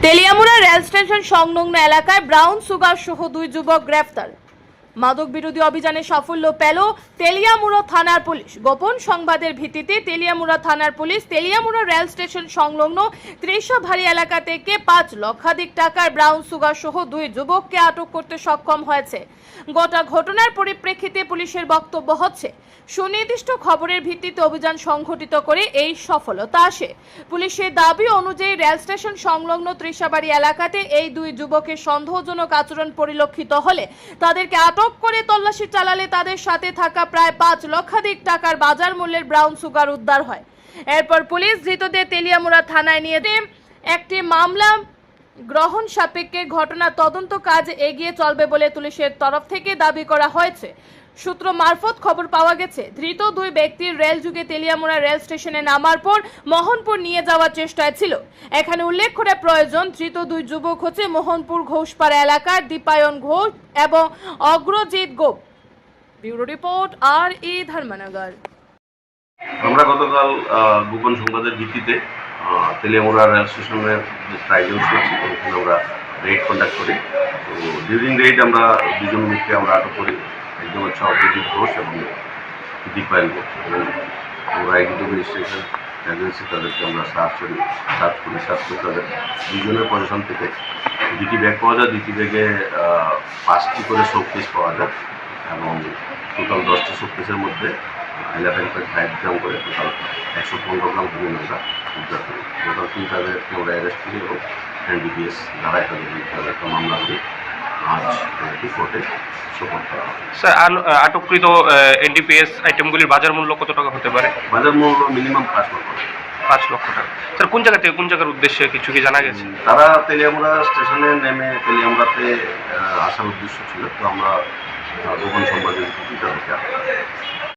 Teliamura rail station সংলগ্ন এলাকায় brown sugar সহ দুই যুবক গ্রেফতার মাদক বিরোধী অভিযানে সাফল্য পেল তেলিয়ামুড়া থানার পুলিশ। গোপন সংবাদের ভিত্তিতে তেলিয়ামুড়া থানার পুলিশ তেলিয়ামুড়া রেল স্টেশন সংলগ্ন ত্রিশাভারী এলাকা থেকে পাঁচ লক্ষাধিক টাকার ব্রাউন সুগার সহ দুই যুবককে আটক করতে সক্ষম হয়েছে। গোটা ঘটনার পরিপ্রেক্ষিতে পুলিশের বক্তব্য হচ্ছে, সুনির্দিষ্ট খবরের ভিত্তিতে অভিযান সংঘটিত করে এই সফলতা আসে। পুলিশের দাবি অনুযায়ী রেল স্টেশন সংলগ্ন ত্রিশাবাড়ি এলাকাতে এই দুই যুবকের সন্দেহজনক আচরণ পরিলক্ষিত হলে তাদেরকে আটক করে তল্লাশি চালালে তাদের সাথে থাকা প্রায় পাঁচ লক্ষাধিক টাকার বাজার মূল্যের ব্রাউন সুগার উদ্ধার হয়। এরপর পুলিশ ধৃতদের তেলিয়ামুড়া থানায় নিয়ে একটি মামলা গ্রহণ সাপেক্ষে ঘটনা তদন্ত কাজ এগিয়ে চলবে বলে পুলিশের তরফ থেকে দাবি করা হয়েছে। সূত্র মারফত খবর পাওয়া গেছে, ধৃত দুই ব্যক্তির রেল যুগে তেলিয়ামুড়া রেল স্টেশনে নামার পর মোহনপুর নিয়ে যাওয়ার চেষ্টায় ছিল। এখানে উল্লেখ করে প্রয়োজন, ধৃত দুই যুবক হচ্ছে মোহনপুর ঘোষপাড়া এলাকার দীপায়ন ঘোষ এবং অগ্রজিৎ গোপ। ব্যুরো রিপোর্ট আর ই ধর্মনগর। আমরা গতকাল গোপন সংবাদের ভিত্তিতে তেলিয়ামুড়া রেল স্টেশনের যে ট্রাইজেন্স আছে ওখানে আমরা রেড কন্ডাক্ট করি। তো ডিউরিং রেড আমরা দুজন লোককে আমরা আটক করি। একজন হচ্ছে অপোজিট ঘোষ এবং দীপায়ন ঘোষ এবং রেজিস্ট্রেশন এজেন্সি তাদেরকে আমরা সার্চ করি সার্চ করি সার্চ করে তাদের দুজনের পজিশন থেকে দুটি ব্যাগ পাওয়া যায়, দুটি ব্যাগে পাঁচটি করে শোপিস পাওয়া যায় এবং টোটাল দশটি শোপিসের মধ্যে ইলেভেন পয়েন্ট ফাইভ গ্রাম করে টোটাল একশো পনেরো গ্রাম হিমেন আমরা উদ্ধার করি। টোটাল তিন তাদেরকে আমরা অ্যারেস্ট করি এবং এনডিপিএস ধারায় তাদের একটা মামলা করি। এটি কোর্টে সুপোর্ট করা হয় স্যার আটককৃত এনডিপিএস আইটেমগুলির বাজার মূল্য কত টাকা হতে পারে? বাজার মূল্য মিনিমাম পাঁচ লক্ষ টাকা। পাঁচ লক্ষ টাকা। স্যার কোন জায়গা থেকে কোন জায়গার উদ্দেশ্যে কিছু কি জানা গেছে? তারা তেলিয়ামুড়া স্টেশনে নেমে তেলিয়ামুড়াতে আহ, আসার উদ্দেশ্য ছিল। তো আমরা আহ, গোপন